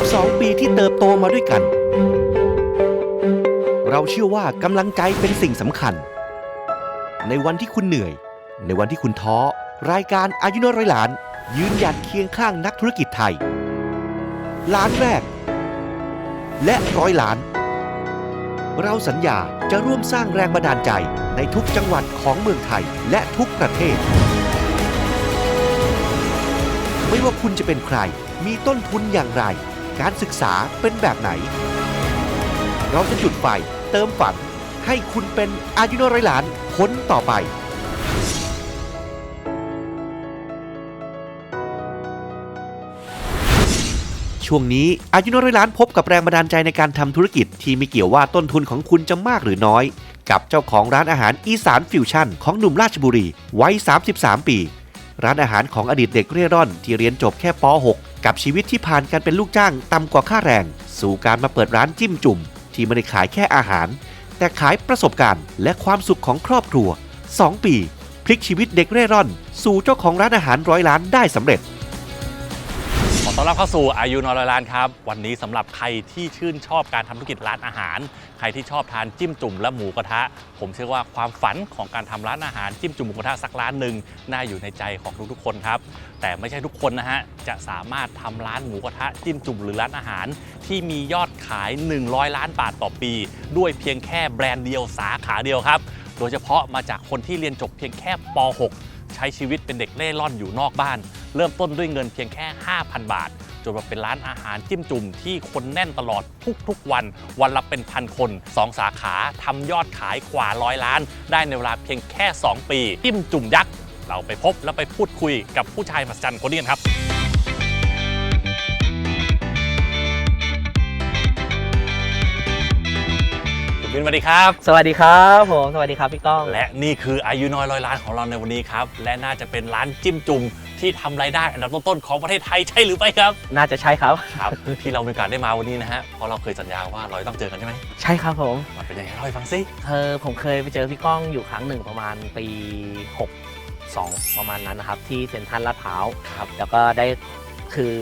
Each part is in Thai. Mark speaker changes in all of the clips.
Speaker 1: 12 ปีที่เติบโตมาด้วยกัน เราเชื่อว่ากำลังใจเป็นสิ่งสำคัญ ในวันที่คุณเหนื่อย ในวันที่คุณท้อ รายการอายุน้อยร้อยล้าน ยืนหยัดเคียงข้างนักธุรกิจไทย ล้านแรก และร้อยล้าน เราสัญญาจะร่วมสร้างแรงบันดาลใจในทุกจังหวัดของเมืองไทยและทุกประเทศ ไม่ว่าคุณจะเป็นใคร มีต้นทุนอย่างไร การศึกษาเป็นแบบไหน เราจะจุดไฟเติมฝัน ให้คุณเป็นอายุนอยร้อยล้านคนต่อไปช่วงนี้อายุนร้อยล้านพบกับแรงบันดาลใจในการทำธุรกิจที่ไม่เกี่ยวว่าต้นทุนของคุณจะมากหรือน้อย กับเจ้าของร้านอาหารอีสานฟิวชั่นของหนุ่มราชบุรี วัย 33 ปี ร้านอาหารของอดีตเด็กเร่ร่อน ที่เรียนจบแค่ป .6 กับชีวิตที่ผ่านการเป็นลูกจ้างต่ำกว่าค่าแรง สู่การมาเปิดร้านจิ้มจุ่ม ที่ไม่ได้ขายแค่อาหาร แต่ขายประสบการณ์ และความสุขของครอบครัว 2 ปี พลิกชีวิตเด็กเร่ร่อน สู่เจ้าของร้านอาหารร้อยล้านได้สำเร็จ
Speaker 2: ขอต้อนรับเข้าสู่อายุนอยร้อยล้านครับ วันนี้สำหรับใครที่ชื่นชอบการทำธุรกิจร้านอาหาร ใครที่ชอบทานจิ้มจุ่มและหมูกระทะ ผมเชื่อว่าความฝันของการทำร้านอาหารจิ้มจุ่มหมูกระทะสักร้านหนึ่งน่าอยู่ในใจของทุกๆคนครับ แต่ไม่ใช่ทุกคนนะฮะจะสามารถทำร้านหมูกระทะจิ้มจุ่มหรือร้านอาหาร ที่มียอดขาย 100 ล้านบาทต่อปี ด้วยเพียงแค่แบรนด์เดียวสาขาเดียวครับ โดยเฉพาะมาจากคนที่เรียนจบเพียงแค่ป .6 ใช้ชีวิตเป็นเด็กเล่ร่อนอยู่นอกบ้าน เริ่มต้นด้วยเงินเพียงแค่ 5,000 บาท จนมาเป็นร้านอาหารจิ้มจุ่มที่คนแน่นตลอดทุกๆวัน วันละเป็นพันคน 2 สาขาทำยอดขายกว่าร้อยล้าน ได้ในเวลาเพียงแค่ 2 ปี จิ้มจุ่มยักษ์เราไปพบและไปพูดคุยกับผู้ชายมหัศจรรย์คนนี้กันครับคุณบินสวัสดีครับ
Speaker 3: สวัสดีครับผม สวัสดีครับพี่ก้อง
Speaker 2: และนี่คืออายุน้อยร้อยล้านของเราในวันนี้ครับ และน่าจะเป็นร้านจิ้มจุ่ม ที่ทำรายได้อันดับต้นๆของประเทศไทยใช่หรือไม่ครับ
Speaker 3: น่าจะใช่ครับ
Speaker 2: ครับที่เรามีโอกาสได้มาวันนี้นะฮะเพราะเราเคยสัญญาว่าเราจะต้องเจอกันใช่ไหม
Speaker 3: ใช่ครับผม
Speaker 2: มันเป็นยังไงเล่าให้ฟังสิ
Speaker 3: เธอผมเคยไปเจอพี่ก้องอยู่ครั้งหนึ่งประมาณปี6 2ประมาณนั้นนะครับ ที่เซ็นทรัลลาดพร้าว
Speaker 2: ครับ
Speaker 3: แล้วก็ได้คือ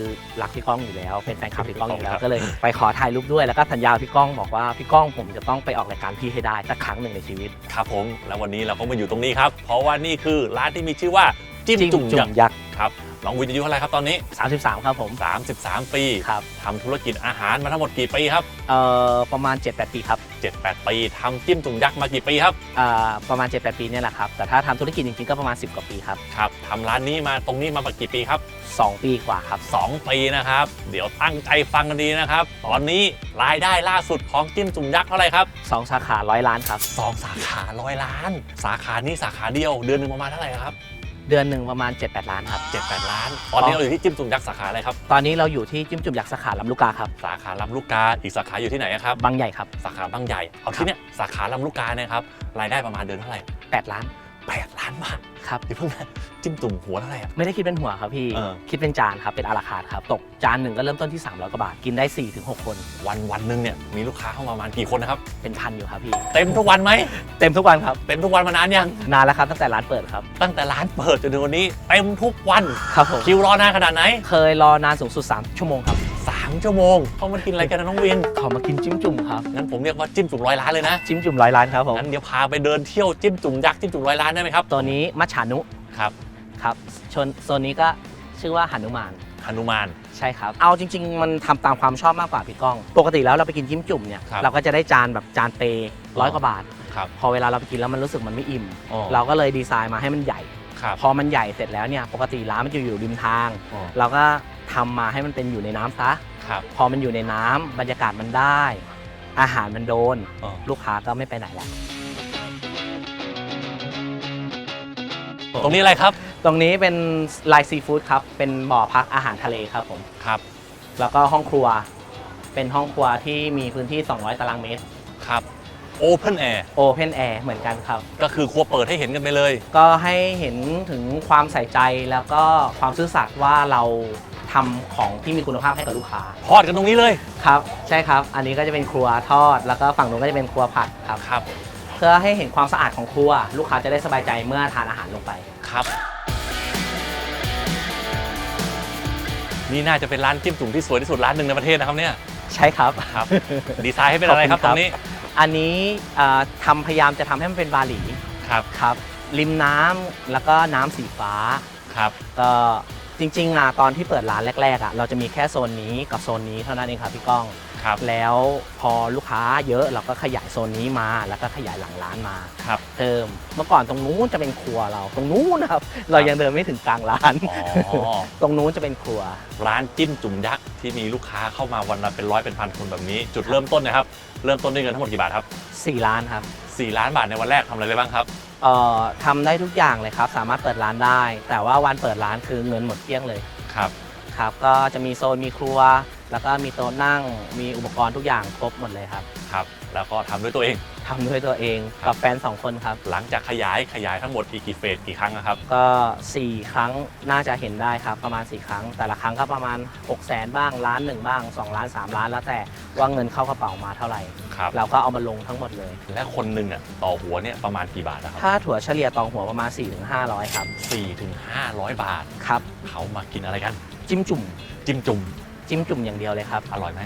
Speaker 3: รักพี่ก้องอยู่แล้ว เป็นแฟนคลับพี่ก้องอยู่แล้
Speaker 2: ครั
Speaker 3: ว
Speaker 2: บ
Speaker 3: ก็เลยไปขอถ่ายรูปด้วยแล้วก็สัญญากับพี่ก้องบอกว่าพี่ก้องผมจะต้องไปออกรายการพี่ให้ได้สักครั้งหนึ่งในชีวิต
Speaker 2: ครับผม แล้ววันนี้เราก็มาอยู่ตรงนี้ครับ เพราะว่านี่คือร้านที่มีชื่อว่า จิ้มจุ่มยักษ์
Speaker 3: ยักษ์
Speaker 2: ครับน้องวินอายุเท่าไหร่ครับตอนนี้
Speaker 3: 33 ครับผม
Speaker 2: 33 ปี
Speaker 3: ครับ
Speaker 2: ทำธุรกิจอาหารมาทั้งหมดกี่ปีครับ
Speaker 3: เอ่อประมาณ 7-8 ปีครับ
Speaker 2: 7-8 ปีทำจิ้มจุ่มยักษ์มากี่ปีครับ
Speaker 3: อ่าประมาณ 7-8 ปีเนี่ยแหละครับแต่ถ้าทำธุรกิจจริงๆก็ประมาณ 10 กว่าปีครับ
Speaker 2: ครับทำร้านนี้มาตรงนี้มากี่ปีครับ
Speaker 3: 2 ปีกว่าครับ
Speaker 2: 2 ปีนะครับ เดี๋ยวตั้งใจฟังกันดีนะครับ ตอนนี้รายได้ล่าสุดของจิ้มจุ่มยักษ์เท่าไหร่ครับ
Speaker 3: 2สาขาร้อยล้านครับ
Speaker 2: สองสาขาร้อยล้าน สาขานี้สาขาเดียวเดือนหนึ่งประมาณเท่าไหร่ครับ
Speaker 3: เดือนหนึ่งประมาณ 7-8 ล้านครับ
Speaker 2: เจ็ดแปดล้าน ตอนนี้เราอยู่ที่จิ้มจุ่มยักษ์สาขาอะไรครับ
Speaker 3: ตอนนี้เราอยู่ที่จิ้มจุ่มยักษ์สาขาลำลูกกาครับ
Speaker 2: สาขาลำลูกกา อีกสาขาอยู่ที่ไหนครับ
Speaker 3: บางใหญ่ครับ
Speaker 2: สาขาบางใหญ่ เอาที่เนี้ยสาขาลำลูกกาเนี่ยครับ รายได้ประมาณเดือนเท่าไหร่
Speaker 3: 8 ล้าน
Speaker 2: แปดล้านบาท
Speaker 3: ครับ
Speaker 2: เดี๋ยวเพิ่งนะจิ้มจุ่มหัวเท่าไหร่อะ
Speaker 3: ไม่ได้คิดเป็นหัวครับพี่
Speaker 2: เออ
Speaker 3: คิดเป็นจานครับ เป็นอาราคาร์ทครับ ตกจานหนึ่งก็เริ่มต้นที่ 300กว่าบาท กินได้ 4-6 คน
Speaker 2: วันวันหนึ่งเนี่ยมีลูกค้าเข้ามาประมาณกี่คนนะครับ
Speaker 3: เป็นพันอยู่ครับพี่
Speaker 2: เต็มทุกวันไหม
Speaker 3: เต็มทุกวันครับ
Speaker 2: เต็มทุกวันมานานยัง
Speaker 3: นานแล้วครับตั้งแต่ร้านเปิดครับ
Speaker 2: ตั้งแต่ร้านเปิดจนถึงวันนี้เต็มทุกวัน
Speaker 3: ครับผม
Speaker 2: คิวรอนานขนาดไหน
Speaker 3: เคยรอนานสูงสุด 3 ชั่วโมงครับ
Speaker 2: 3ชั่วโมงเขามากินอะไรกันนะน้องวิน
Speaker 3: ขอมากินจิ้มจุ่มครับ
Speaker 2: งั้นผมเรียกว่าจิ้มจุ่มร้อยล้านเลยนะ
Speaker 3: จิ้มจุ่มร้อยล้านครับผม
Speaker 2: งั้นเดี๋ยวพาไปเดินเที่ยวจิ้มจุ่มยักษ์จิ้มจุ่มร้อยล้านได้ไหมครับ
Speaker 3: ตัวนี้มัชฉานุ
Speaker 2: ครับ
Speaker 3: ครับชนโซนนี้ก็ชื่อว่าหนุมาน
Speaker 2: หนุมาน
Speaker 3: ใช่ครับ เอาจริง ๆ มันทำตามความชอบมากกว่าพี่ก้อง ปกติแล้วเราไปกินจิ้มจุ่มเนี่ย
Speaker 2: ครับ
Speaker 3: เราก็จะได้จานแบบจานเปร้อยกว่าบาท
Speaker 2: ครับ
Speaker 3: พอเวลาเราไปกินแล้วมันรู้สึกมันไม่อิ่ม
Speaker 2: อ๋อ
Speaker 3: เราก็เลยดีไซน์มาให้มันใหญ่
Speaker 2: ครับ
Speaker 3: พอมันใหญ่เสร็จแล้วเนี่ยปกติร้านมันจะอยู่ริมทาง
Speaker 2: อ๋อ
Speaker 3: เราก็ทำมาให้มันเป็นอยู่ในน้ำซะ
Speaker 2: ครับ
Speaker 3: พอมันอยู่ในน้ำบรรยากาศมันได้ อาหารมันโดน
Speaker 2: อ๋อ
Speaker 3: ลูกค้าก็ไม่ไปไหนแล้ว
Speaker 2: ตรงนี้อะไรครับ
Speaker 3: ตรงนี้เป็นไลน์ซีฟู้ดครับ เป็นบ่อพักอาหารทะเลครับผม
Speaker 2: ครับ
Speaker 3: แล้วก็ห้องครัว เป็นห้องครัวที่มีพื้นที่ 200 ตารางเมตร
Speaker 2: ครับโอเพนแอร์
Speaker 3: โอเพนแอร์เหมือนกันครับ
Speaker 2: ก็คือครัวเปิดให้เห็นกันไปเลย
Speaker 3: ก็ให้เห็นถึงความใส่ใจแล้วก็ความซื่อสัตย์ว่าเรา ทำของที่มีคุณภาพให้กับลูกค้า
Speaker 2: ทอดกันตรงนี้เลย
Speaker 3: ครับใช่ครับ อันนี้ก็จะเป็นครัวทอด แล้วก็ฝั่งนู้นก็จะเป็นครัวผัดครับ
Speaker 2: ครับ
Speaker 3: เพื่อให้เห็นความสะอาดของครัว ลูกค้าจะได้สบายใจเมื่อทานอาหารลงไป
Speaker 2: ครับ นี่น่าจะเป็นร้านจิ้มจุ่มที่สวยที่สุดร้านหนึ่งในประเทศนะครับเนี่ย
Speaker 3: ใช่ครับ
Speaker 2: ครับ ดีไซน์ให้เป็นอะไรครับ
Speaker 3: ขอบคุณครับ
Speaker 2: ตรงนี้
Speaker 3: อันนี้เอ่อทำพยายามจะทำให้มันเป็นบาหลี
Speaker 2: ครับ
Speaker 3: ครับริมน้ำแล้วก็น้ำสีฟ้า
Speaker 2: ครับ
Speaker 3: ก็ จริงๆอะตอนที่เปิดร้านแรกๆอะเราจะมีแค่โซนนี้กับโซนนี้เท่านั้นเองครับพี่ก้อง
Speaker 2: ครับ
Speaker 3: แล้วพอลูกค้าเยอะเราก็ขยายโซนนี้มาแล้วก็ขยายหลังร้านมา
Speaker 2: ครับ
Speaker 3: เพิ่มเมื่อก่อนตรงนู้นจะเป็นครัวเรา ตรงนู้นนะครับ เรายังเดินไม่ถึงกลางร้าน
Speaker 2: อ๋อ
Speaker 3: ตรงนู้นจะเป็นครัว
Speaker 2: ร้านจิ้มจุ่มยักษ์ที่มีลูกค้าเข้ามาวันละเป็นร้อยเป็นพันคนแบบนี้ จุดเริ่มต้นนะครับ เริ่มต้นด้วยเงินทั้งหมดกี่บาทครับ
Speaker 3: 4 ร้านครับ
Speaker 2: 4 ล้านบาทในวันแรกทำอะไรได้บ้างครับ
Speaker 3: เอ่อทำได้ทุกอย่างเลยครับ สามารถเปิดร้านได้ แต่ว่าวันเปิดร้านคือเงินหมดเกลี้ยงเลย
Speaker 2: ครับ
Speaker 3: ครับ ก็จะมีโซนมีครัว แล้วก็มีโต๊ะนั่งมีอุปกรณ์ทุกอย่างครบหมดเลยครับ
Speaker 2: ครับ แล้วก็ทำด้วยตัวเอง
Speaker 3: ทำด้วยตัวเองกับแฟนสองคนครับ
Speaker 2: หลังจากขยายขยายทั้งหมดอีกกี่เฟสกี่ครั้งนะครับ
Speaker 3: ก็ 4 ครั้งน่าจะเห็นได้ครับประมาณ 4 ครั้ง แต่ละครั้งก็ประมาณ 6 0แสนบ้างล้านหนึ่งบ้าง 2 ล้าน 3 ล้านแล้วแต่ว่าเงินเข้ากระเป๋ามาเท่าไหร่
Speaker 2: ครับ
Speaker 3: เราก็เอามาลงทั้งหมดเลย
Speaker 2: และคนหนึ่งอะต่อหัวเนี่ยประมาณกี่บาทนะครับ
Speaker 3: ถ้าถั่วเฉลี่ยตองหัวประมาณ 4-500 ครับ
Speaker 2: สี่ถึงห้าร้อยบาท
Speaker 3: ครับ
Speaker 2: เขามากินอะไรกัน
Speaker 3: จิ้มจุ่ม
Speaker 2: จิ้มจุ่ม
Speaker 3: จิ้มจุ่มอย่างเดียวเลยครับ
Speaker 2: อร่อยไหม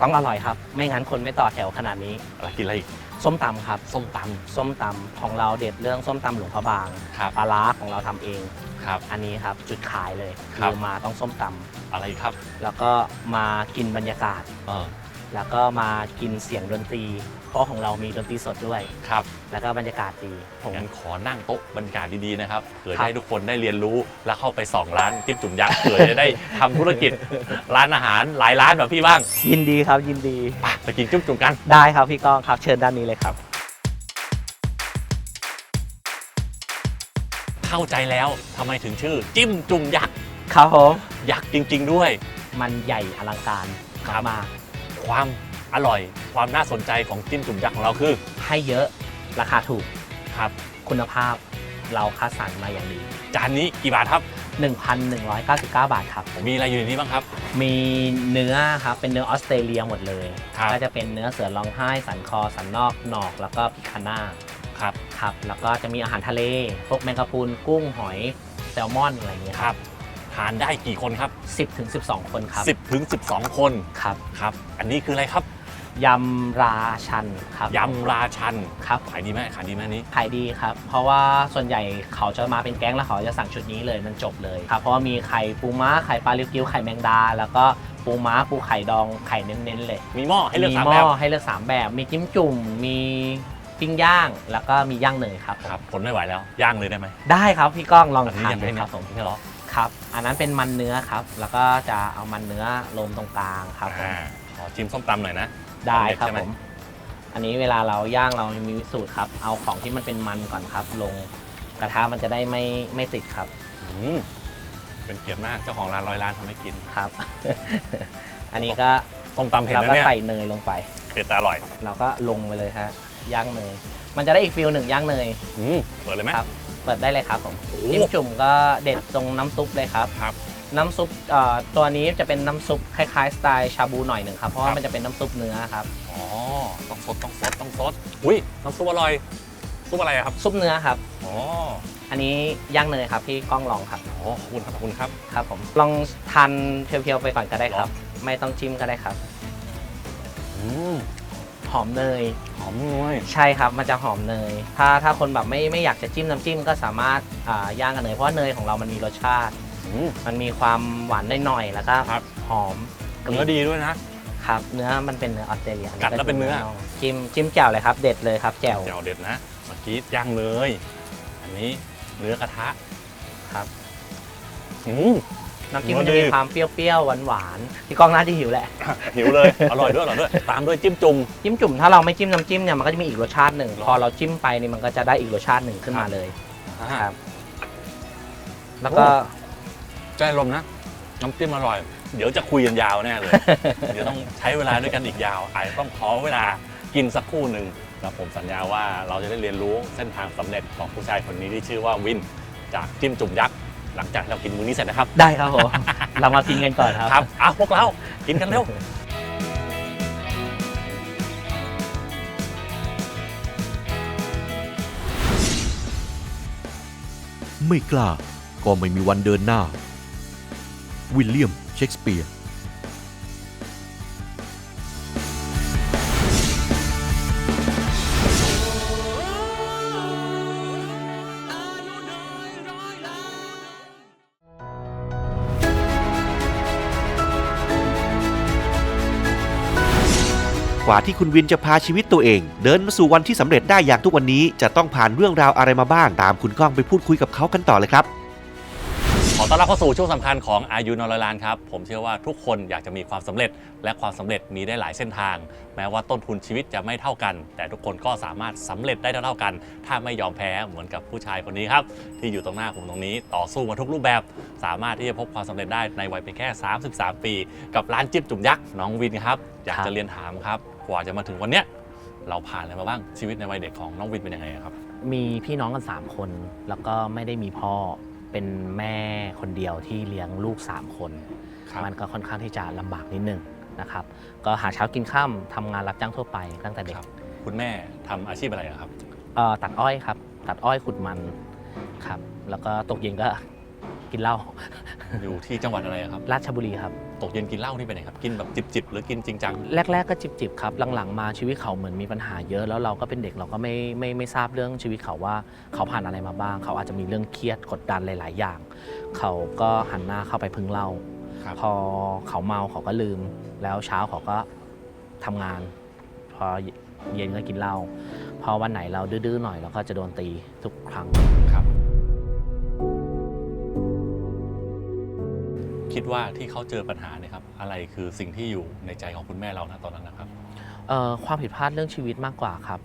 Speaker 3: ต้องอร่อยครับ ไม่งั้นคนไม่ต่อแถวขนาดนี้
Speaker 2: อะไรกินอะไรอีก
Speaker 3: ส้มตำครับ
Speaker 2: ส้มต
Speaker 3: ส้มตำของเราเด็ดเรื่องส้มตำหลวงพระบางำ
Speaker 2: ครับ
Speaker 3: ปลาร้าของเราทำเอง
Speaker 2: ครับ
Speaker 3: อันนี้ครับจุดขายเลย
Speaker 2: ครับ
Speaker 3: อมาต้องส้มต
Speaker 2: อะไรอีกครับำ
Speaker 3: แล้วก็มากินบรรยากาศ
Speaker 2: เออ
Speaker 3: แล้วก็มากินเสียงดนตรีเพ ราะของเรามีดนตรีสดด้วย
Speaker 2: ครับ
Speaker 3: แล้วก็บรรยากาศดีผม
Speaker 2: งั้นขอนั่งโต๊ะบรรยากาศดีๆนะครับเผื่อ
Speaker 3: ครับ
Speaker 2: ได้ทุกคนได้เรียนรู้แล้วเข้าไปส่องร้านจิ้มจุ่มยักษ์เผื่อจะได้ทำธุรกิจร้านอาหารหลายร้านแบบพี่บ้าง
Speaker 3: ยินดีครับยินดี
Speaker 2: ไปไปกินจิ้มจุ่มกัน
Speaker 3: ได้ครับพี่ก้องครับเชิญด้านนี้เลยครับ
Speaker 2: เข้าใจแล้วทำไมถึงชื่อ จิ้มจุ่มยักษ์
Speaker 3: ครับผม
Speaker 2: ยักษ์จริง ๆ ด้วย
Speaker 3: มันใหญ่อลังการ
Speaker 2: ครับ
Speaker 3: มาก
Speaker 2: ความ อร่อย ความน่าสนใจของจิ้มจุ่มยักษ์ของเราคือ
Speaker 3: ๆให้เยอะราคาถูก
Speaker 2: ครับ
Speaker 3: คุณภาพเราคัดสรรมาอย่างดี
Speaker 2: จานนี้กี่บาทครับ
Speaker 3: 1,199 บาทครับ
Speaker 2: มีอะไรอยู่ในนี้บ้างครับ
Speaker 3: มีเนื้อครับ เป็นเนื้อออสเตรเลียหมดเลย
Speaker 2: ครับ
Speaker 3: ก็จะเป็นเนื้อเสือร้องไห้ สันคอ สันนอก หนอก แล้วก็พิคาน่า
Speaker 2: ครับ
Speaker 3: ครับ แล้วก็จะมีอาหารทะเล พวกแมงกะพรุน กุ้ง หอย แซลมอน อะไรอย่างเงี้ย
Speaker 2: ครับทานได้กี่คนครับ
Speaker 3: 10ถึง12 คนครับ
Speaker 2: 10ถึง12 คน
Speaker 3: ครับ
Speaker 2: ครับ อันนี้คืออะไรครับ
Speaker 3: ยำราชันครับ
Speaker 2: ยำราชัน
Speaker 3: ครับ
Speaker 2: ขายดีไหมขายดีไหมอันนี้
Speaker 3: ขายดีครับ เพราะว่าส่วนใหญ่เขาจะมาเป็นแก๊งแล้วเขาจะสั่งชุดนี้เลยมันจบเลยครับ เพราะว่ามีไข่ปูม้าไข่ปลาลิวกิ้วไข่แมงดา แล้วก็ปูม้าปูไข่ดองไข่เน้นๆเลย
Speaker 2: มีหม้อให้เลือก
Speaker 3: มี
Speaker 2: สาม
Speaker 3: หม้
Speaker 2: แบบ
Speaker 3: อให้เลือกสามแบบ มีจิ้มจุ่มมีปิ้งย่าง แล้วก็มีย่างเนยครับ
Speaker 2: ครับผลไม่ไหวแล้วย่างเลยได้ไหม
Speaker 3: ได้ครับพี่ก้องลอง
Speaker 2: อันนี้
Speaker 3: ทาน
Speaker 2: ยัง
Speaker 3: ดู
Speaker 2: ไม่
Speaker 3: ครับผม
Speaker 2: ไม่หรอ
Speaker 3: ครับ อันนั้นเป็นมันเนื้อครับ แล้วก็จะเอามันเนื้อลงตรงกลางครับผม
Speaker 2: อ่าขอชิมส้มตำหน่อยนะ
Speaker 3: ได้ครับ
Speaker 2: ใช่ไหม
Speaker 3: ผม อันนี้เวลาเราย่างเรามีสูตรครับ เอาของที่มันเป็นมันก่อนครับ ลงกระทะมันจะได้ไม่ไม่ติดครับ
Speaker 2: อืมเป็นเกียรติมากเจ้าของร้านร้อยล้านทำให้กิน
Speaker 3: ครับ อันนี้ก็
Speaker 2: ส้มตำเผ็ด
Speaker 3: เรา
Speaker 2: นะ
Speaker 3: ก็
Speaker 2: เนี่ย
Speaker 3: ใส่เนยลงไป
Speaker 2: เผ็ดแต่อร่อย
Speaker 3: เราก็ลงไปเลยฮะย่างเนย มันจะได้อีกฟิลหนึ่งย่างเนย
Speaker 2: อืมเปิดเลยไหม
Speaker 3: ครับ เปิดได้เลยครับผม
Speaker 2: โอ้
Speaker 3: จิ้มจุ่มก็เด็ดตรงน้ำซุปเลยครับ
Speaker 2: ครับ
Speaker 3: น้ำซุปเอ่อตัวนี้จะเป็นน้ำซุปคล้ายๆสไตล์ชาบูหน่อยหนึ่งครับ เพราะ
Speaker 2: ค
Speaker 3: ว่า
Speaker 2: รับ
Speaker 3: มันจะเป็นน้ำซุปเนื้อครับ
Speaker 2: อ๋อ ต้องสดต้องสดต้องสดอุ้ยน้ำซุปอร่อย ซุปอะไรอะครับ
Speaker 3: ซุปเนื้อครับ
Speaker 2: อ๋อ
Speaker 3: อันนี้ย่างเนยครับพี่ก้องลองครับ
Speaker 2: โอ้ขอบคุณครับขอบคุณครับ
Speaker 3: ครับผม ลองทานเพียวๆไปก่อนก็ได้ครับ ไม่ต้องจิ้มก็ได้ครับ
Speaker 2: อืม
Speaker 3: หอมเนย
Speaker 2: หอมเลย
Speaker 3: ใช่ครับ มันจะหอมเนย ถ้าถ้าคนแบบไม่ไม่อยากจะจิ้มน้ำจิ้มก็สามารถอ่าย่างกับเนย เพราะว่าเนยของเรามันมีรสชาติ
Speaker 2: อืม
Speaker 3: มันมีความหวานได้หน่อยแล้วก็
Speaker 2: ครับ
Speaker 3: หอม
Speaker 2: เนื้อดีด้วยนะ
Speaker 3: ครับ เนื้อมันเป็นเนื้อออสเตรเลีย
Speaker 2: กัดแล้วเป็นเนื้อ
Speaker 3: จิ้มจิ้มแจ่วเลยครับ เด็ดเลยครับแจ่ว
Speaker 2: เดี๋ยวเด็ดนะเมื่อกี้ย่างเลย อันนี้เนื้อกระทะ
Speaker 3: ครับ
Speaker 2: อืม
Speaker 3: น้ำจิ้ม
Speaker 2: เนื้
Speaker 3: มั
Speaker 2: อน
Speaker 3: จะมี
Speaker 2: ดี
Speaker 3: ความเปรี้ยวๆหวานๆพี่ก้องน่าจะหิวแหละ
Speaker 2: หิวเลย อร่อยด้วยอร่อยด้วย ตามด้วยจิ้มจุ่ม
Speaker 3: จิ้มจุ่มถ้าเราไม่จิ้มน้ำจิ้มเนี่ยมันก็จะมีอีกรสชาติหนึ่ง
Speaker 2: หรอ
Speaker 3: พอเราจิ้มไปนี่มันก็จะได้อีกรสชาติหนึ่งขึ้นมาเลย ครับ แล้วก็
Speaker 2: ใจลมนะ น้ำจิ้มอร่อย เดี๋ยวจะคุยกันยาวแน่เลย เดี๋ยวต้องใช้เวลาด้วยกันอีกยาวอาจจะต้องขอเวลากินสักครู่หนึ่งแล้วผมสัญญาว่าเราจะได้เรียนรู้เส้นทางสำเร็จของผู้ชายคนนี้ที่ชื่อว่าวินจากจิ้มจุ่มยักษ์หลังจากเรากินมื้อนี้เสร็จนะครับ
Speaker 3: ได้ครับผม เรามากินกันก่อนครับ
Speaker 2: ครับอะพวกเรา กินกันเร็ว
Speaker 1: ไม่กล้า ก็ไม่มีวันเดินหน้า วิลเลียม
Speaker 4: เชคสเปียร์
Speaker 1: กว่าที่คุณวินจะพาชีวิตตัวเอง เดินมาสู่วันที่สำเร็จได้อย่างทุกวันนี้ จะต้องผ่านเรื่องราวอะไรมาบ้าง ตามคุณก้องไปพูดคุยกับเขากันต่อเลยครับ
Speaker 2: ขอต้อนรับเข้าสู่ช่วงสำคัญของอายุนอยล้านครับ ผมเชื่อว่าทุกคนอยากจะมีความสำเร็จ และความสำเร็จมีได้หลายเส้นทาง แม้ว่าต้นทุนชีวิตจะไม่เท่ากัน แต่ทุกคนก็สามารถสำเร็จได้เท่ากัน ถ้าไม่ยอมแพ้เหมือนกับผู้ชายคนนี้ครับ ที่อยู่ตรงหน้าผมตรงนี้ ต่อสู้มาทุกรูปแบบ สามารถที่จะพบความสำเร็จได้ในวัยเพียงแค่ 33 ปี กับร้านจิ๊บจุ่มยักษ์น้องวินครับอยากจะเรียนถามครับกว่าจะมาถึงวันเนี้ยเราผ่านอะไรมาบ้างชีวิตในวัยเด็กของน้องวินเป็นยังไงครับ
Speaker 3: มีพี่น้องกัน 3 คน แล้วก็ไม่ได้มีพ่อ เป็นแม่คนเดียวที่เลี้ยงลูก 3 คน
Speaker 2: ครับ
Speaker 3: มันก็ค่อนข้างที่จะลำบากนิดนึงนะครับ ก็หาเช้ากินข้ามทำงานรับจ้างทั่วไปตั้งแต่เด็ก
Speaker 2: ครับ คุณแม่ทำอาชีพอะไรอะครับ
Speaker 3: เอ่อตัดอ้อยครับ ตัดอ้อยขุดมันครับ แล้วก็ตกเย็นก็กินเหล้า
Speaker 2: อยู่ที่จังหวัดอะไรอะครับ
Speaker 3: ราชบุรีครับ
Speaker 2: ตกเย็นกินเหล้านี่เป็นไงครับ กินแบบจิบๆ หรือกินจริงจัง
Speaker 3: แรก ๆ ก็จิบๆครับ หลังๆ มาชีวิตเขาเหมือนมีปัญหาเยอะ แล้วเราก็เป็นเด็กเราก็ไม่ไม่ไม่ทราบเรื่องชีวิตเขาว่าเขาผ่านอะไรมาบ้าง เขาอาจจะมีเรื่องเครียดกดดันหลาย ๆ อย่าง เขาก็หันหน้าเข้าไปพึ่งเหล้า
Speaker 2: ครับ
Speaker 3: พอเขาเมาเขาก็ลืม แล้วเช้าเขาก็ทำงาน พอเย็นก็กินเหล้าพอวันไหนเราดื้อๆหน่อยเราก็จะโดนตีทุกครั้ง
Speaker 2: ครับ ว่าที่เขาเจอปัญหาเนี่ยครับอะไรคือสิ่งที่อยู่ในใจของคุณแม่เรานะตอนนั้นนะครับ
Speaker 3: เอ่อความผิดพลาดเรื่องชีวิตมากกว่าครับ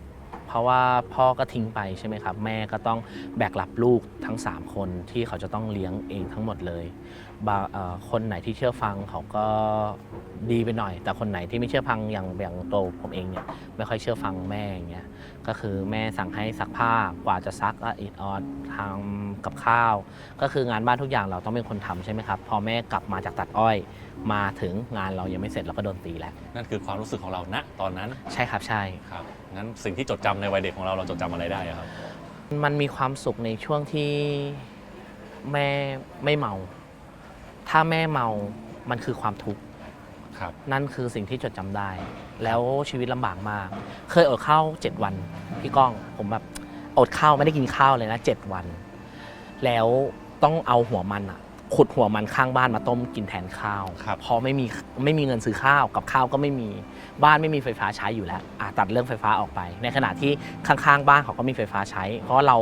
Speaker 3: เพราะว่าพ่อก็ทิ้งไปใช่ไหมครับ แม่ก็ต้องแบกรับลูกทั้ง 3 คนที่เขาจะต้องเลี้ยงเองทั้งหมดเลยบางเอ่อคนไหนที่เชื่อฟังเขาก็ดีไปหน่อย แต่คนไหนที่ไม่เชื่อฟังอย่างอย่างโตวผมเองเนี่ยไม่ค่อยเชื่อฟังแม่อย่างเงี้ยก็คือแม่สั่งให้ซักผ้ากว่าจะซักก็อิดออดทำกับข้าว ก็คืองานบ้านทุกอย่างเราต้องเป็นคนทำใช่ไหมครับ พอแม่กลับมาจากตัดอ้อย มาถึงงานเรายังไม่เสร็จเราก็โดนตีแล้ว
Speaker 2: นั่นคือความรู้สึกของเราณตอนนั้น
Speaker 3: ใช่ครับใช่
Speaker 2: ครับ งั้นสิ่งที่จดจำในวัยเด็กของเราเราจดจำอะไรได้อะครับ
Speaker 3: มันมีความสุขในช่วงที่แม่ไม่เมา ถ้าแม่เมามันคือความทุกข์
Speaker 2: ครับ
Speaker 3: นั่นคือสิ่งที่จดจำได้ แล้วชีวิตลำบากมาก เคยอดข้าวเจ็ดวัน พี่ก้อง ผมแบบอดข้าวไม่ได้กินข้าวเลยนะเจ็ดวัน แล้วต้องเอาหัวมันอะ ขุดหัวมันข้างบ้านมาต้มกินแทนข้าว
Speaker 2: ครับ
Speaker 3: เพราะไม่มีไม่มีเงินซื้อข้าวกับข้าวก็ไม่มีบ้านไม่มีไฟฟ้าใช้อยู่แล้วอะตัดเรื่องไฟฟ้าออกไป ในขณะที่ข้างๆบ้านเขาก็มีไฟฟ้าใช้ เพราะว่าเรา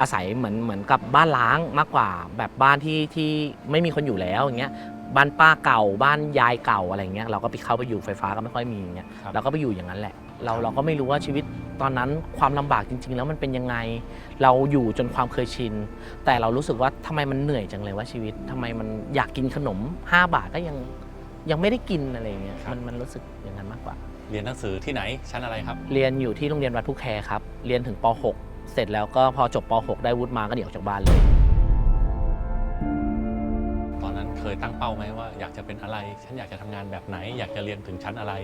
Speaker 3: อาศัยเหมือนเหมือนกับบ้านล้างมากกว่าแบบบ้านที่ที่ไม่มีคนอยู่แล้วอย่างเงี้ยบ้านป้าเก่าบ้านยายเก่าอะไรเงี้ยเราก็ไปเข้าไปอยู่ไฟฟ้าก็ไม่ค่อยมีอย่างเงี้ย
Speaker 2: ครับ
Speaker 3: เราก็ไปอยู่อย่างนั้นแหละ เราเราก็ไม่รู้ว่าชีวิตตอนนั้นความลำบากจริง ๆ แล้วมันเป็นยังไง เราอยู่จนความเคยชิน แต่เรารู้สึกว่าทำไมมันเหนื่อยจังเลยว่าชีวิตทำไมมันอยากกินขนม 5 บาทก็ยังยังไม่ได้กินอะไรเงี้ย
Speaker 2: ครับ
Speaker 3: มันมันรู้สึกอย่างนั้นมากกว่า
Speaker 2: เรียนหนังสือที่ไหนชั้นอะไรครับ
Speaker 3: เรียนอยู่ที่โรงเรียนวัดผู้แคครับเรียนถึงป .6 เสร็จแล้วก็พอจบป .6 ได้วุฒิมาก็หนีออกจากบ้านเลย
Speaker 2: ตอนนั้นเคยตั้งเป้าไหมว่า อยากจะเป็นอะไร ฉันอยากจะทำงานแบบไหน อยากจะเรียนถึงชั้นอะไร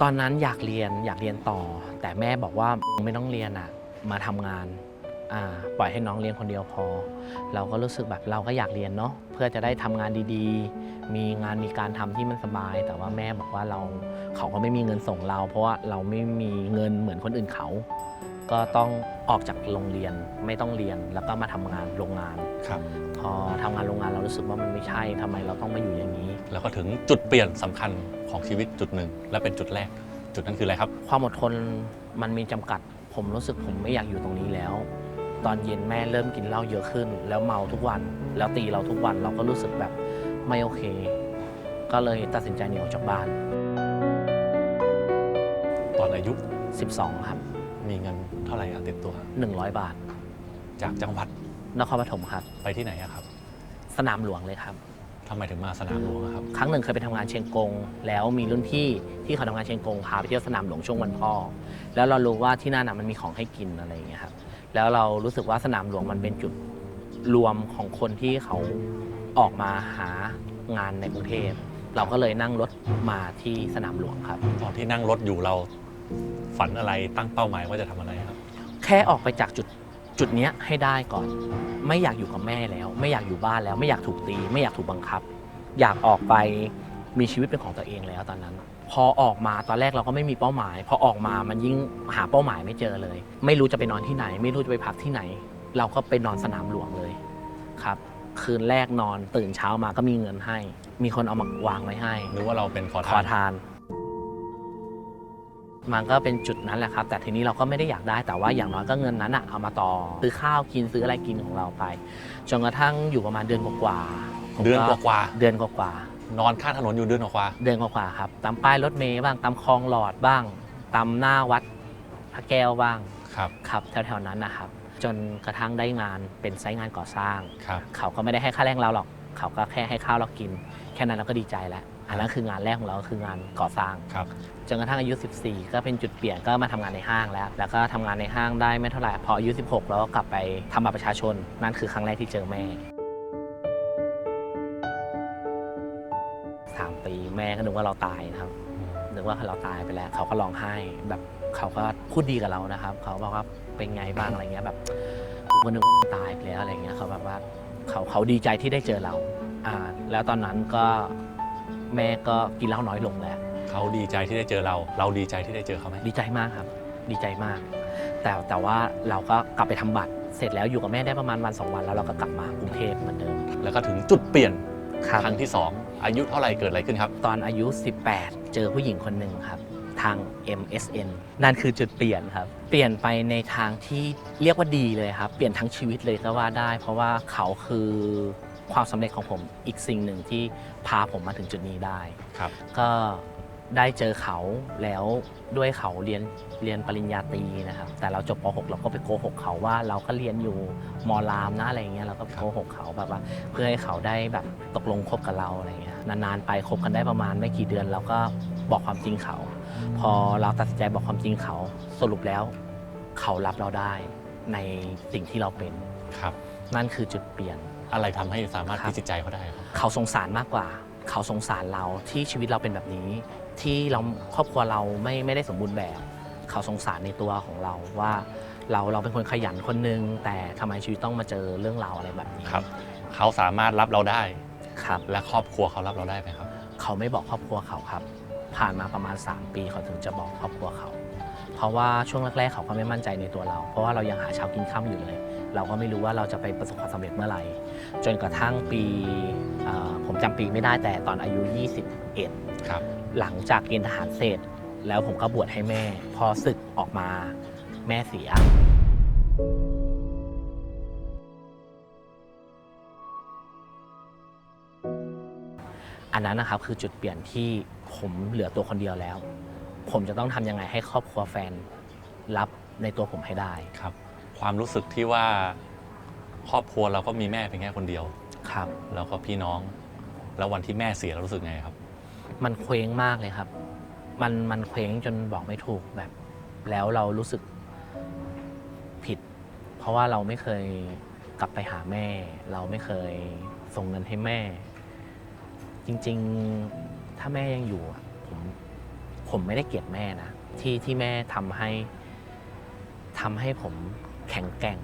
Speaker 3: ตอนนั้นอยากเรียนอยากเรียนต่อ แต่แม่บอกว่าไม่ต้องเรียนอะมาทำงานปล่อยให้น้องเรียนคนเดียวพอ เราก็รู้สึกแบบเราก็อยากเรียนเนาะเพื่อจะได้ทำงานดีๆ มีงานมีการทำที่มันสบาย แต่ว่าแม่บอกว่าเราเขาก็ไม่มีเงินส่งเรา เพราะว่าเราไม่มีเงินเหมือนคนอื่นเขา ก็ต้องออกจากโรงเรียนไม่ต้องเรียนแล้วก็มาทำงานโรงงาน
Speaker 2: ครับ
Speaker 3: พอทำงานโรงงานเรารู้สึกว่ามันไม่ใช่ทำไมเราต้องมาอยู่อย่างนี้
Speaker 2: แล้วก็ถึงจุดเปลี่ยนสำคัญของชีวิตจุดหนึ่ง และเป็นจุดแรก จุดนั้นคืออะไรครับ
Speaker 3: ความอดทนมันมีจำกัด ผมรู้สึกผมไม่อยากอยู่ตรงนี้แล้ว ตอนเย็นแม่เริ่มกินเหล้าเยอะขึ้น แล้วเมาทุกวัน แล้วตีเราทุกวันเราก็รู้สึกแบบไม่โอเค ก็เลยตัดสินใจหนีออกจากบ้าน
Speaker 2: ตอนอายุ
Speaker 3: 12 ครับ
Speaker 2: มีเงินเท่าไหร่อะติดตัว
Speaker 3: 100 บาท
Speaker 2: จากจังหวัด
Speaker 3: นครปฐมครับ
Speaker 2: ไปที่ไหนอะครับ
Speaker 3: สนามหลวงเลยครับ
Speaker 2: ทำไมถึงมาสนามหลวงอะครับ
Speaker 3: ครั้งหนึ่งเคยไปทำงานเชียงกง แล้วมีรุ่นพี่ที่เขาทำงานเชียงกงพาไปเที่ยวสนามหลวงช่วงวันพ่อ แล้วเรารู้ว่าที่นั่นน่ะมันมีของให้กินอะไรอย่างเงี้ยครับ แล้วเรารู้สึกว่าสนามหลวงมันเป็นจุดรวมของคนที่เขาออกมาหางานในกรุงเทพ เราก็เลยนั่งรถมาที่สนามหลวงครับ
Speaker 2: ตอนที่นั่งรถอยู่เรา ฝันอะไรตั้งเป้าหมายว่าจะทำอะไรครับ
Speaker 3: แค่ออกไปจากจุดจุดเนี้ยให้ได้ก่อน ไม่อยากอยู่กับแม่แล้ว ไม่อยากอยู่บ้านแล้ว ไม่อยากถูกตี ไม่อยากถูกบังคับ อยากออกไปมีชีวิตเป็นของตัวเองแล้วตอนนั้น พอออกมาตอนแรกเราก็ไม่มีเป้าหมาย พอออกมามันยิ่งหาเป้าหมายไม่เจอเลย ไม่รู้จะไปนอนที่ไหน ไม่รู้จะไปพักที่ไหน เราก็ไปนอนสนามหลวงเลยครับ คืนแรกนอนตื่นเช้ามาก็มีเงินให้ มีคนเอามาวางไว้ให้
Speaker 2: นึกว่าเราเป็นขอ
Speaker 3: ขอ
Speaker 2: ทาน
Speaker 3: ทาน มันก็เป็นจุดนั้นแหละครับ แต่ทีนี้เราก็ไม่ได้อยากได้แต่ว่าอย่างน้อยก็เงินนั้นอะเอามาต่อซื้อข้าวกินซื้ออะไรกินของเราไปจนกระทั่งอยู่ประมาณเดือนกว่าๆผม
Speaker 2: เดือนกว่า
Speaker 3: เดือนกว่า
Speaker 2: ๆนอนข้างถนนอยู่เดือนกว่า
Speaker 3: ๆเดือนกว่าๆครับ ตามป้ายรถเมย์บ้างตามคลองหลอดบ้าง ตามหน้าวัดพระแก้วบ้าง
Speaker 2: ๆครับ
Speaker 3: ครับแถวๆนั้นนะครับ จนกระทั่งได้งานเป็นไซต์งานก่อสร้าง
Speaker 2: ครับ
Speaker 3: เขาก็ไม่ได้ให้ค่าแรงเราหรอก เขาก็แค่ให้ข้าวเรากิน แค่นั้นเราก็ดีใจแล้ว อันนั้นคืองานแรกของเราก็คืองานก่อสร้าง
Speaker 2: ครับ
Speaker 3: จนกระทั่งอายุ 14 ก็เป็นจุดเปลี่ยนก็มาทำงานในห้างแล้ว แล้วก็ทำงานในห้างได้ไม่เท่าไหร่พออายุ 16 แล้วก็กลับไปทำบัตรประชาชน นั่นคือครั้งแรกที่เจอแม่สามปีแม่ก็นึกว่าเราตายนะครับนึกว่าเราตายไปแล้ว เขาก็ร้องไห้แบบเขาก็พูดดีกับเรานะครับ เขาบอกว่าเป็นไงบ้างอะไรเงี้ยแบบกูก็นึกว่ามึงตายไปแล้วอะไรเงี้ยเขาแบบว่าเขาเขาดีใจที่ได้เจอเราอ่าแล้วตอนนั้นก็แม่ก็กินเหล้าน้อยลงแล้ว
Speaker 2: เขาดีใจที่ได้เจอเรา เราดีใจที่ได้เจอเขาไหม
Speaker 3: ดีใจมากครับ ดีใจมาก แต่แต่ว่าเราก็กลับไปทำบัตร เสร็จแล้วอยู่กับแม่ได้ประมาณวันสองวันแล้วเราก็กลับมากรุงเทพเหมือนเดิม
Speaker 2: แล้วก็ถึงจุดเปลี่ยน
Speaker 3: ครับ
Speaker 2: ครั้งที่สองอายุเท่าไหร่เกิดอะไรขึ้นครับ
Speaker 3: ตอนอายุ 18 เจอผู้หญิงคนหนึ่งครับ ทาง MSN นั่นคือจุดเปลี่ยนครับ เปลี่ยนไปในทางที่เรียกว่าดีเลยครับ เปลี่ยนทั้งชีวิตเลยก็ว่าได้ เพราะว่าเขาคือความสำเร็จของผมอีกสิ่งหนึ่งที่พาผมมาถึงจุดนี้ได้
Speaker 2: ครับ
Speaker 3: ก็ ได้เจอเขาแล้วด้วยเขาเรียนเรียนปริญญาตรีนะครับ แต่เราจบป .6 เราก็ไปโกหกเขาว่าเราก็เรียนอยู่มรามนะอะไรเงี้ยเราก็ไปโกหกเขาแบบว่า เพื่อให้เขาได้แบบตกลงคบกับเราอะไรเงี้ยนานๆไปคบกันได้ประมาณไม่กี่เดือนเราก็บอกความจริงเขา พอเราตัดสินใจบอกความจริงเขา สรุปแล้ว เขารับเราได้ในสิ่งที่เราเป็น
Speaker 2: ครับ
Speaker 3: นั่นคือจุดเปลี่ยน
Speaker 2: อะไรทำให้สามารถ
Speaker 3: ครับ
Speaker 2: พิจิตใจเขาได้ครับ
Speaker 3: เขาสงสารมากกว่า เขาสงสารเราที่ชีวิตเราเป็นแบบนี้ ที่เราครอบครัวเราไม่ไม่ได้สมบูรณ์แบบ เขาสงสารในตัวของเราว่าเราเราเป็นคนขยันคนหนึง แต่ทำไมชีวิตต้องมาเจอเรื่องราวอะไรแบบนี้
Speaker 2: ครับ เขาสามารถรับเราได้
Speaker 3: ครับ
Speaker 2: และครอบครัวเขารับเราได้ไหมครับ
Speaker 3: เขาไม่บอกครอบครัวเขาครับ ผ่านมาประมาณ 3 ปีเขาถึงจะบอกครอบครัวเขา เพราะว่าช่วงแรกๆเขาก็ไม่มั่นใจในตัวเรา เพราะว่าเรายังหาเช้ากินข้าอยู่เลย เราก็ไม่รู้ว่าเราจะไปประสบความสำเร็จเมื่อไหร่จนกระทั่งปีเอ่อผมจำปีไม่ได้แต่ตอนอายุ 21
Speaker 2: ครับ
Speaker 3: หลังจากเกณฑ์ทหารเสร็จ แล้วผมก็บวชให้แม่ พอศึกออกมาแม่เสียอันนั้นนะครับคือจุดเปลี่ยนที่ผมเหลือตัวคนเดียวแล้ว ผมจะต้องทำยังไงให้ครอบครัวแฟนรับในตัวผมให้ได้
Speaker 2: ครับ ความรู้สึกที่ว่าครอบครัวเราก็มีแม่เพียงแค่คนเดียว
Speaker 3: ครับ
Speaker 2: แล้วก็พี่น้อง แล้ววันที่แม่เสียเรารู้สึกไงครับ
Speaker 3: มันเคว้งมากเลยครับ มันมันเคว้งจนบอกไม่ถูกแบบ แล้วเรารู้สึกผิด เพราะว่าเราไม่เคยกลับไปหาแม่ เราไม่เคยส่งเงินให้แม่ จริงๆถ้าแม่ยังอยู่อะผมผมไม่ได้เกลียดแม่นะที่ที่แม่ทำให้ทำให้ผมแข็งแกร่ง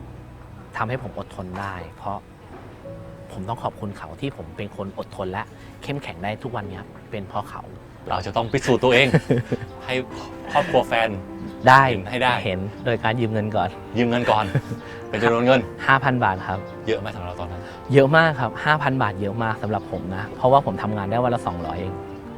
Speaker 3: ทำให้ผมอดทนได้ เพราะผมต้องขอบคุณเขาที่ผมเป็นคนอดทนและเข้มแข็งได้ทุกวันเนี้ย เป็นเพราะเขา
Speaker 2: เราจะต้องพิสูจน์ตัวเอง ให้ครอบครัวแฟน
Speaker 3: ได้
Speaker 2: เห็นให้ได้
Speaker 3: เห็นโดยการยืมเงินก่อน
Speaker 2: ยืมเงินก่อน เป็นจำนวนเงิน
Speaker 3: 5,000 บาทครับ
Speaker 2: เยอะไหมสำหรับเราตอนนั้น
Speaker 3: เยอะมากครับ 5,000 บาทเยอะมากสำหรับผมนะ เพราะว่าผมทำงานได้วันละ 200 เอง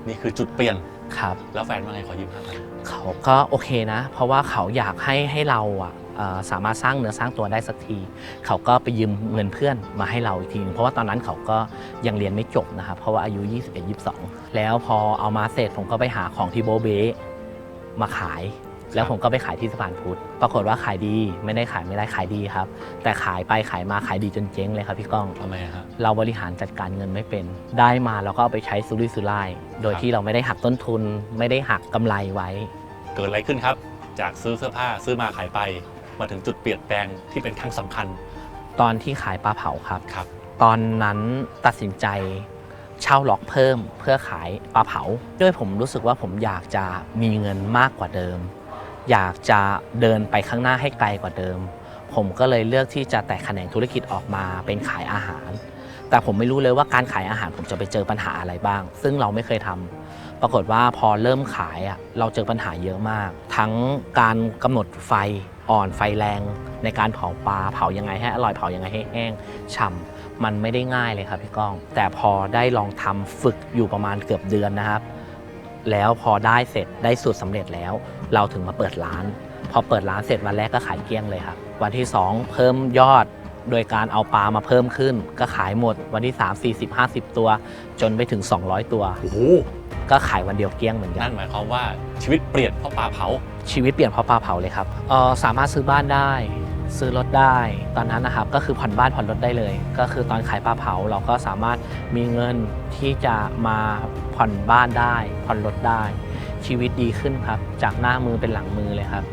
Speaker 2: นี่คือจุดเปลี่ยน
Speaker 3: ครับ
Speaker 2: แล้วแฟนว่าไงขอยืมห้าพัน
Speaker 3: เขาก็โอเคนะ เพราะว่าเขาอยากให้ให้เราอะเอ่อ สามารถสร้างเนื้อสร้างตัวได้สักที เขาก็ไปยืมเงินเพื่อนมาให้เราอีกทีนึงเพราะว่าตอนนั้นเขาก็ยังเรียนไม่จบนะครับเพราะว่าอายุ 21 22 แล้วพอเอามาเสร็จผมก็ไปหาของที่โบเบมาขาย แล้วผมก็ไปขายที่สะพานพุทธปรากฏว่าขายดีไม่ได้ขายไม่ได้ขายดีครับ แต่ขายไปขายมาขายดีจนเจ๊งเลยครับพี่ก้อง
Speaker 2: ทำไมอะฮะ
Speaker 3: เราบริหารจัดการเงินไม่เป็น ได้มาเราก็เอาไปใช้สุรุ่ยสุร่ายโดย
Speaker 2: ครับ
Speaker 3: ที่เราไม่ได้หักต้นทุน ไม่ได้หักกำไรไว้
Speaker 2: เกิดอะไรขึ้นครับ จากซื้อเสื้อผ้าซื้อมาขายไป มาถึงจุดเปลี่ยนแปลงที่เป็นครั้งสำคัญ
Speaker 3: ตอนที่ขายปลาเผาครับ
Speaker 2: ครับ
Speaker 3: ตอนนั้นตัดสินใจเช่าล็อกเพิ่มเพื่อขายปลาเผา ด้วยผมรู้สึกว่าผมอยากจะมีเงินมากกว่าเดิม อยากจะเดินไปข้างหน้าให้ไกลกว่าเดิม ผมก็เลยเลือกที่จะแตกแขนงธุรกิจออกมาเป็นขายอาหาร แต่ผมไม่รู้เลยว่าการขายอาหารผมจะไปเจอปัญหาอะไรบ้าง ซึ่งเราไม่เคยทำปรากฏว่าพอเริ่มขายอะเราเจอปัญหาเยอะมาก ทั้งการกำหนดไฟ อ่อนไฟแรงในการเผาปลาเผายังไงให้อร่อยเผายังไงให้แห้งฉ่ำมันไม่ได้ง่ายเลยครับพี่ก้อง แต่พอได้ลองทำฝึกอยู่ประมาณเกือบเดือนนะครับ แล้วพอได้เสร็จได้สูตรสำเร็จแล้ว เราถึงมาเปิดร้าน พอเปิดร้านเสร็จวันแรกก็ขายเกลี้ยงเลยครับ วันที่ 2 เพิ่มยอดโดยการเอาปลามาเพิ่มขึ้น ก็ขายหมดวันที่ 3 40 50 ตัว จนไปถึง 200 ตัว
Speaker 2: โอ้โห
Speaker 3: ก็ขายวันเดียวเกลี้ยงเหมือนกั
Speaker 2: นั่
Speaker 3: น
Speaker 2: นหมายความว่าชีวิตเปลี่ยนเพราะปลาเผา
Speaker 3: ชีวิตเปลี่ยนเพราะปลาเผาเลยครับเออสามารถซื้อบ้านได้ ซื้อรถได้ ตอนนั้นนะครับก็คือผ่อนบ้านผ่อนรถได้เลย ก็คือตอนขายปลาเผาเราก็สามารถมีเงินที่จะมาผ่อนบ้านได้ ผ่อนรถได้ ชีวิตดีขึ้นครับ จากหน้ามือเป็นหลังมือเลยครับ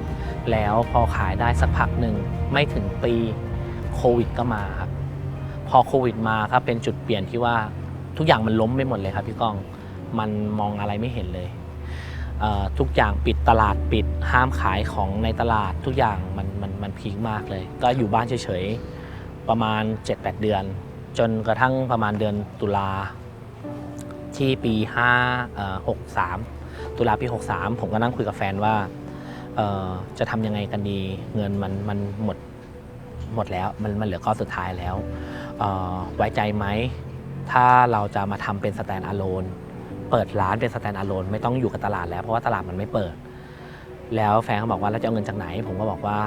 Speaker 3: แล้วพอขายได้สักพักหนึ่งไม่ถึงปีโควิดก็มาครับ พอโควิดมาครับเป็นจุดเปลี่ยนที่ว่าทุกอย่างมันล้มไปหมดเลยครับพี่ก้อง มันมองอะไรไม่เห็นเลยเทุกอย่างปิดตลาดปิดห้ามขายของในตลาดทุกอย่างมันมันมันพีคมากเลย ก็อยู่บ้านเฉยๆ ประมาณ 7-8 เดือน จนกระทั่งประมาณเดือนตุลาที่ปี5 63 ตุลาปี 63 ผมก็นั่งคุยกับแฟนว่าจะทำยังไงกันดี เงินมันมันหมดหมดแล้วมันมันเหลือก้อนสุดท้ายแล้ว ไว้ใจไหม ถ้าเราจะมาทำเป็นสแตนอะโลน เปิดร้านเป็นสแตนอะโลนไม่ต้องอยู่กับตลาดแล้วเพราะว่าตลาดมันไม่เปิด แล้วแฟนเขาบอกว่าแล้วจะเอาเงินจากไหน ผมก็บอกว่า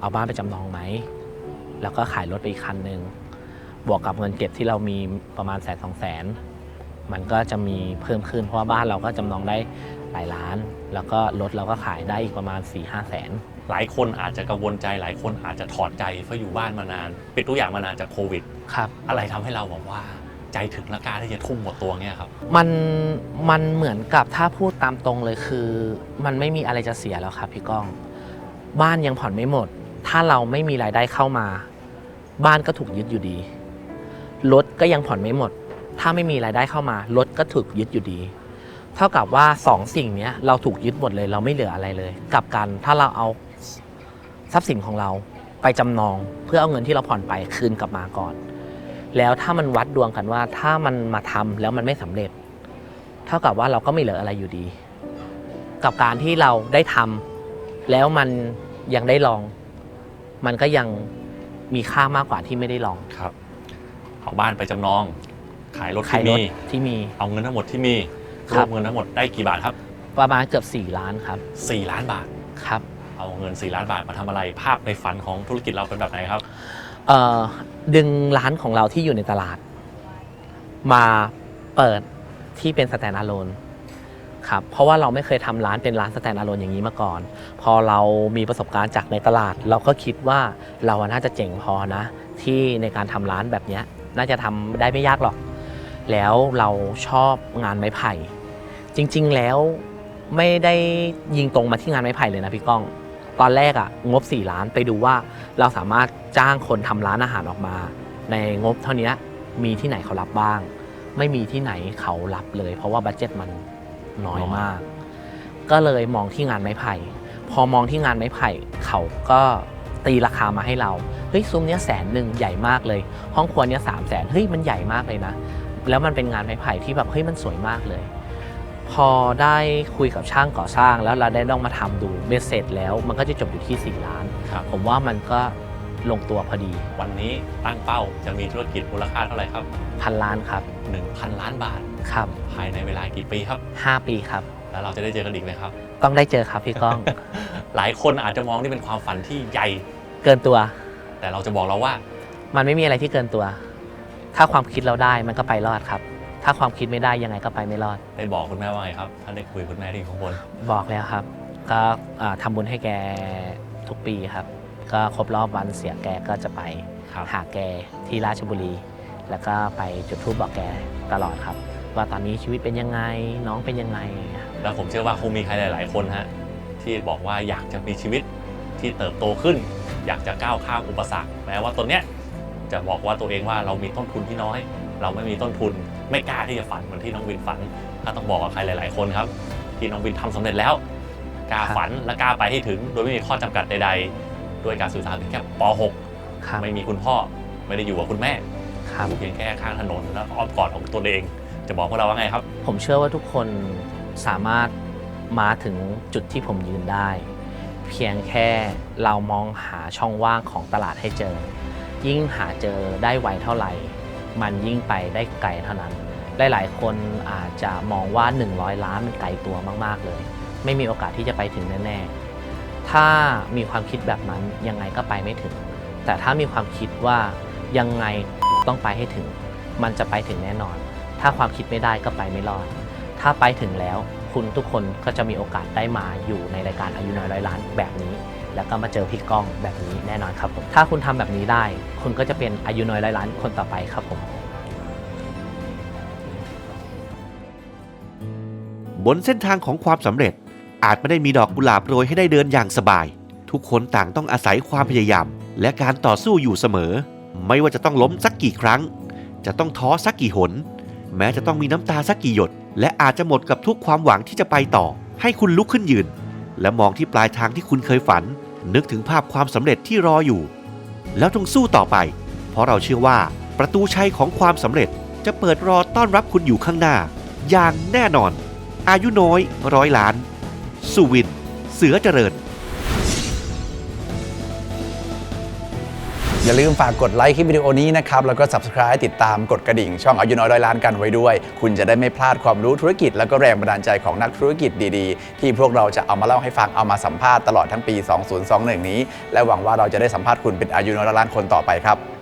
Speaker 3: เอาบ้านไปจำนองไหม แล้วก็ขายรถไปอีกคันหนึ่งบวกกับเงินเก็บที่เรามีประมาณแสนสองแสนมันก็จะมีเพิ่มขึ้นเพราะว่าบ้านเราก็จำนองได้หลายล้าน แล้วก็รถเราก็ขายได้อีกประมาณ4ี่ห้าแสน
Speaker 2: หลายคนอาจจะกังวลใจหลายคนอาจจะถอดใจเพราะอยู่บ้านมานานปิดทุกอย่างมานานจากโควิด
Speaker 3: ครับ
Speaker 2: อะไรทำให้เราบอกว่า ใจถึงและกล้าที่จะทุ่มหมดตัวเงี้ยครับ
Speaker 3: มันมันเหมือนกับถ้าพูดตามตรงเลยคือ มันไม่มีอะไรจะเสียแล้วครับพี่ก้อง บ้านยังผ่อนไม่หมด ถ้าเราไม่มีรายได้เข้ามา บ้านก็ถูกยึดอยู่ดีรถก็ยังผ่อนไม่หมด ถ้าไม่มีรายได้เข้ามารถก็ถูกยึดอยู่ดี เท่ากับว่าสองสิ่งนี้เราถูกยึดหมดเลย เราไม่เหลืออะไรเลยกลับกันถ้าเราเอาทรัพย์สินของเราไปจำนอง เพื่อเอาเงินที่เราผ่อนไปคืนกลับมาก่อน แล้วถ้ามันวัดดวงกันว่าถ้ามันมาทำแล้วมันไม่สำเร็จ เท่ากับว่าเราก็ไม่เหลืออะไรอยู่ดี กับการที่เราได้ทำแล้วมันยังได้ลอง มันก็ยังมีค่ามากกว่าที่ไม่ได้ลอง
Speaker 2: ครับเอาบ้านไปจำนอง ขายรถ
Speaker 3: ขาย
Speaker 2: ที่
Speaker 3: รถ
Speaker 2: มี
Speaker 3: ที่มี
Speaker 2: เอาเงินทั้งหมดที่มี
Speaker 3: ค
Speaker 2: ร
Speaker 3: รั
Speaker 2: ว
Speaker 3: บ
Speaker 2: มเงินทั้งหมดได้กี่บาทครับ
Speaker 3: ประมาณเกือบ 4 ล้านครับ
Speaker 2: 4 ล้านบาท
Speaker 3: ครับ
Speaker 2: เอาเงิน 4 ล้านบาทมาทำอะไรภาพในฝันของธุรกิจเราเป็นแบบไหนครับ
Speaker 3: เอ่อ ดึงร้านของเราที่อยู่ในตลาด มาเปิดที่เป็นสแตนด์อะโลนครับเพราะว่าเราไม่เคยทำร้านเป็นร้านสแตนด์อะโลนอย่างนี้มาก่อน พอเรามีประสบการณ์จากในตลาด เราก็คิดว่าเราน่าจะเจ๋งพอนะ ที่ในการทำร้านแบบนี้น่าจะทำได้ไม่ยากหรอก แล้วเราชอบงานไม้ไผ่ จริง ๆ แล้วไม่ได้ยิงตรงมาที่งานไม้ไผ่เลยนะพี่ก้อง ตอนแรกอะงบ 4 ล้านไปดูว่า เราสามารถจ้างคนทำร้านอาหารออกมา ในงบเท่านี้มีที่ไหนเขารับบ้าง ไม่มีที่ไหนเขารับเลย เพราะว่าบัตเจ็ตมันน้อยมาก ก็เลยมองที่งานไม้ไผ่ พอมองที่งานไม้ไผ่ เขาก็ตีราคามาให้เราเฮ้ยซุ้มเนี้ยแสนหนึ่งใหญ่มากเลย ห้องครัวเนี้ยสามแสนเฮ้ยมันใหญ่มากเลยนะ แล้วมันเป็นงานไม้ไผ่ที่แบบเฮ้ยมันสวยมากเลย พอได้คุยกับช่างก่อสร้าง แล้วเราได้ลองมาทำดูเบ็ดเสร็จแล้วมันก็จะจบอยู่ที่ 4 ล้าน
Speaker 2: ครับ
Speaker 3: ผมว่ามันก็ลงตัวพอดี
Speaker 2: วันนี้ตั้งเป้าจะมีธุรกิจมูลค่าเท่าไหร่ครับ
Speaker 3: พันล้านครับ
Speaker 2: 1,000 ล้านบาท
Speaker 3: ครับ
Speaker 2: ภายในเวลากี่ปีครับ
Speaker 3: 5 ปีครับ
Speaker 2: แล้วเราจะได้เจอกันอีกไหมครับ
Speaker 3: ต้องได้เจอครับพี่ก้อง
Speaker 2: หลายคนอาจจะมองนี่เป็นความฝันที่ใหญ่
Speaker 3: เกินตัว
Speaker 2: แต่เราจะบอกเราว่า
Speaker 3: มันไม่มีอะไรที่เกินตัว ถ้าความคิดเราได้มันก็ไปรอดครับ ถ้าความคิดไม่ได้ยังไงก็ไปไม่รอด
Speaker 2: ได้บอกคุณแม่ว่าไงครับท่านได้คุยกับคุณแม่ที่อยู่ข้างบน
Speaker 3: บอกแล้วครับ ก็อ่าทำบุญให้แกทุกปีครับ ก็ครบรอบวันเสียแกก็จะไป
Speaker 2: ครับ
Speaker 3: หาแกที่ราชบุรี แล้วก็ไปจุดธูปบอกแกตลอดครับ ว่าตอนนี้ชีวิตเป็นยังไงน้องเป็นยังไง
Speaker 2: แล้วผมเชื่อว่าคงมีใครหลาย ๆ คนฮะที่บอกว่าอยากจะมีชีวิตที่เติบโตขึ้น อยากจะก้าวข้ามอุปสรรคแม้ว่าตัวเนี้ยจะบอกว่าตัวเองว่าเรามีต้นทุนที่น้อย เราไม่มีต้นทุน ไม่กล้าที่จะฝันเหมือนที่น้องวินฝัน ถ้าต้องบอกกับใครหลาย ๆ คนครับ ที่น้องวินทำสำเร็จแล้วกล้า
Speaker 3: ครับ
Speaker 2: ฝันและกล้าไปให้ถึง โดยไม่มีข้อจำกัดใดๆด้วยการสื่อสารเพียงแค่ป
Speaker 3: ครับ
Speaker 2: .6 ไม่มีคุณพ่อไม่ได้อยู่กับคุณแม่
Speaker 3: ครับครับ
Speaker 2: เพียงแค่ข้างถนนแล้วอ้อมกอดของตัวเอง จะบอกพวกเราว่าไงครับ
Speaker 3: ผมเชื่อว่าทุกคนสามารถมาถึงจุดที่ผมยืนได้ เพียงแค่เรามองหาช่องว่างของตลาดให้เจอ ยิ่งหาเจอได้ไวเท่าไหร่ มันยิ่งไปได้ไกลเท่านั้น หลาย ๆ คนอาจจะมองว่า 100 ล้านมันไกลตัวมาก ๆ เลย ไม่มีโอกาสที่จะไปถึงแน่ ๆ ถ้ามีความคิดแบบนั้นยังไงก็ไปไม่ถึง แต่ถ้ามีความคิดว่ายังไงต้องไปให้ถึง มันจะไปถึงแน่นอน ถ้าความคิดไม่ได้ก็ไปไม่รอด ถ้าไปถึงแล้วคุณทุกคนก็จะมีโอกาสได้มาอยู่ในรายการอายุน้อยร้อยล้านแบบนี้ แล้วก็มาเจอพี่ก้องแบบนี้แน่นอนครับผมถ้าคุณทำแบบนี้ได้ คุณก็จะเป็นอายุน้อยร้อยล้านคนต่อไปครับผม
Speaker 1: บนเส้นทางของความสำเร็จอาจไม่ได้มีดอกกุหลาบโรยให้ได้เดินอย่างสบาย ทุกคนต่างต้องอาศัยความพยายาม และการต่อสู้อยู่เสมอ ไม่ว่าจะต้องล้มสักกี่ครั้ง จะต้องท้อสักกี่หน แม้จะต้องมีน้ำตาสักกี่หยด และอาจจะหมดกับทุกความหวังที่จะไปต่อ ให้คุณลุกขึ้นยืน และมองที่ปลายทางที่คุณเคยฝัน นึกถึงภาพความสำเร็จที่รออยู่ แล้วจงสู้ต่อไป เพราะเราเชื่อว่าประตูชัยของความสำเร็จจะเปิดรอต้อนรับคุณอยู่ข้างหน้า อย่างแน่นอน อายุน้อยร้อยล้าน สุวิน เสือเจริญ
Speaker 4: อย่าลืมฝากกดไลค์คลิปวิดีโอนี้นะครับ แล้วก็ subscribe ติดตามกดกระดิ่ง ช่องอายุน้อยร้อยล้านกันไว้ด้วย คุณจะได้ไม่พลาดความรู้ธุรกิจ แล้วก็แรงบันดาลใจของนักธุรกิจดีๆ ที่พวกเราจะเอามาเล่าให้ฟังเอามาสัมภาษณ์ตลอดทั้งปี 2021 นี้ และหวังว่าเราจะได้สัมภาษณ์คุณเป็นอายุน้อยร้อยล้านคนต่อไปครับ